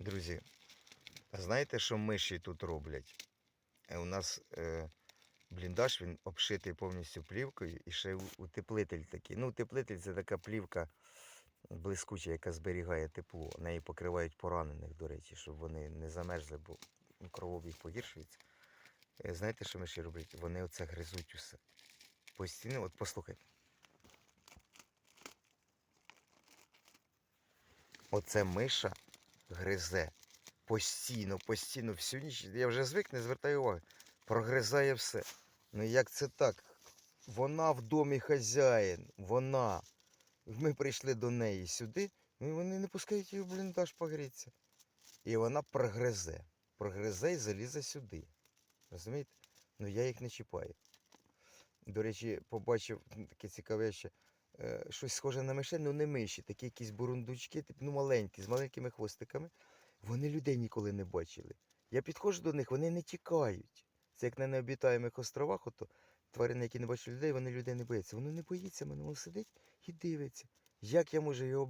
Друзі, знаєте, що миші тут роблять? Е, У нас е, бліндаж він обшитий повністю плівкою і ще утеплитель такий. Ну, утеплитель це така плівка блискуча, яка зберігає тепло. Неї покривають поранених, до речі, щоб вони не замерзли, бо кровообіг погіршується. Е, Знаєте, що миші роблять? Вони оце гризуть усе. Постійно, от послухайте. Оце миша гризе. Постійно, постійно, всю ніч. Я вже звик, не звертаю уваги. Прогризає все. Ну як це так? Вона в домі хазяїн, вона. Ми прийшли до неї сюди, і вони не пускають її в бліндаж погрітися. І вона прогризе. Прогризе і залізе сюди. Розумієте? Ну я їх не чіпаю. До речі, побачив таке цікаве ще. Е, Щось схоже на мишень, ну не миші, такі якісь бурундучки, типу, ну маленькі, з маленькими хвостиками. Вони людей ніколи не бачили. Я підходжу до них, вони не тікають. Це як на необітаємих островах, ото тварини, які не бачать людей, вони людей не бояться. Воно не боїться мене, воно сидить і дивиться. Як я можу його